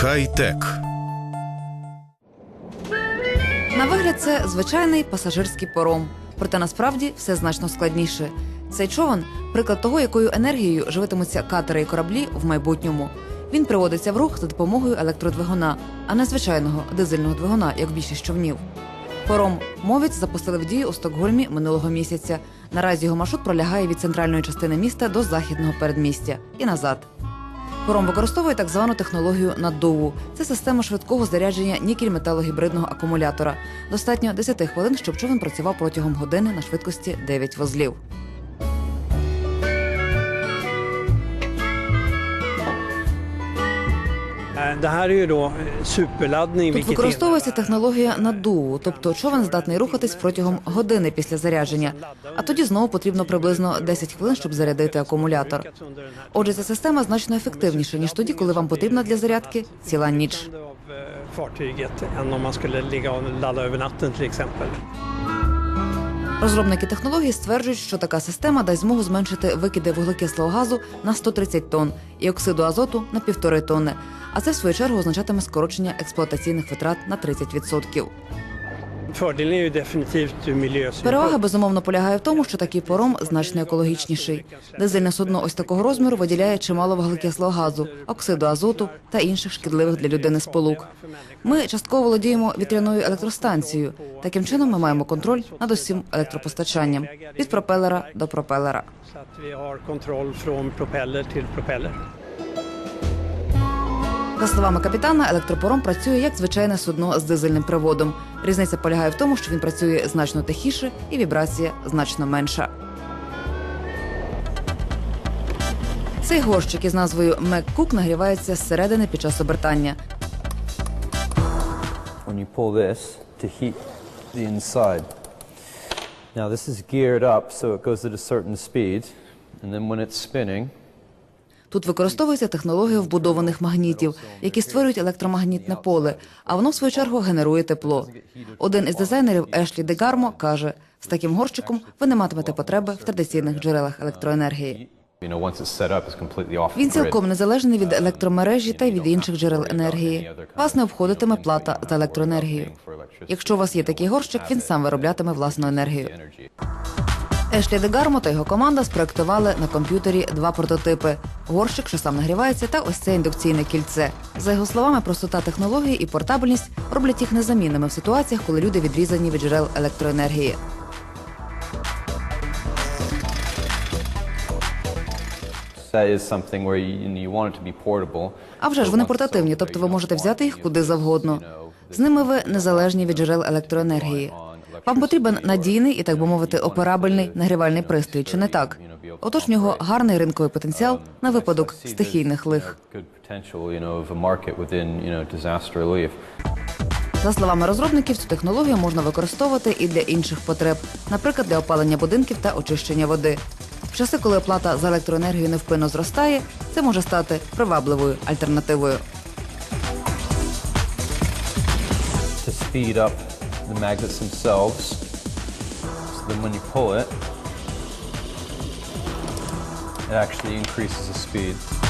Хай-тек. На вигляд це звичайний пасажирський паром. Проте насправді все значно складніше. Цей човен приклад того, якою енергією живитимуться катери і кораблі в майбутньому. Він приводиться в рух за допомогою електродвигуна, а не звичайного дизельного двигуна, як більшість човнів. Паром мовець запустили в дію у Стокгольмі минулого місяця. Наразі його маршрут пролягає від центральної частини міста до західного передмістя і назад. Пором використовує так звану технологію наддуву. Це система швидкого зарядження нікель-металогібридного акумулятора. Достатньо 10 хвилин, щоб човен працював протягом години на швидкості 9 вузлів. Тут vilket використовується технологія наддуву, тобто човен здатний рухатись протягом години після зарядження, а тоді знову потрібно приблизно 10 хвилин, щоб зарядити акумулятор. Отже, ця система значно ефективніша ніж тоді, коли вам потрібна для зарядки ціла ніч. Розробники технології стверджують, що така система дасть змогу зменшити викиди вуглекислого газу на 130 тонн і оксиду азоту на півтори тонни. А це в свою чергу означатиме скорочення експлуатаційних витрат на 30%. Fördelen är ju definitivt ur miljösynpunkt. Перевага безумовно полягає в тому, що такий пором значно екологічніший. Дизельне судно ось такого розміру виділяє чимало вуглекислого газу, оксиду азоту та інших шкідливих для людини сполук. Ми частково володіємо вітряною електростанцією. Таким чином, ми маємо контроль над усім електропостачанням від пропелера до пропелера. За словами капітана, електропором працює як звичайне судно з дизельним приводом. Різниця полягає в тому, що він працює значно тихіше і вібрація значно менша. Цей горщик із назвою Меккук нагрівається зсередини під час обертання. when you pull this to heat the inside. Now this is geared up so it goes at a certain speed, and then when it's spinning, Тут використовується технологія вбудованих магнітів, які створюють електромагнітне поле, а воно в свою чергу генерує тепло. Один із дизайнерів Ешлі Дегармо каже: з таким горщиком ви не матимете потреби в традиційних джерелах електроенергії. Він цілком незалежний від електромережі та від інших джерел енергії. Вас не обходитиме плата за електроенергію. Якщо у вас є такий горщик, він сам вироблятиме власну енергію. Ешлі Дегармо та його команда спроектували на комп'ютері два прототипи: горщик, що сам нагрівається, та ось це індукційне кільце. За його словами, простота технології і портабельність роблять їх незамінними в ситуаціях, коли люди відрізані від джерел електроенергії. А вже ж вони портативні, тобто ви можете взяти їх куди завгодно. З ними ви незалежні від джерел електроенергії. Вам потрібен надійний і, так би мовити, операбельний нагрівальний пристрій, чи не так? Отож, в нього гарний ринковий потенціал на випадок стихійних лих. За словами розробників, цю технологію можна використовувати і для інших потреб, наприклад, для опалення будинків та очищення води. В часи, коли оплата за електроенергію невпинно зростає, це може стати привабливою альтернативою. To speed up the magnets themselves, so then when you pull it, it actually increases the speed.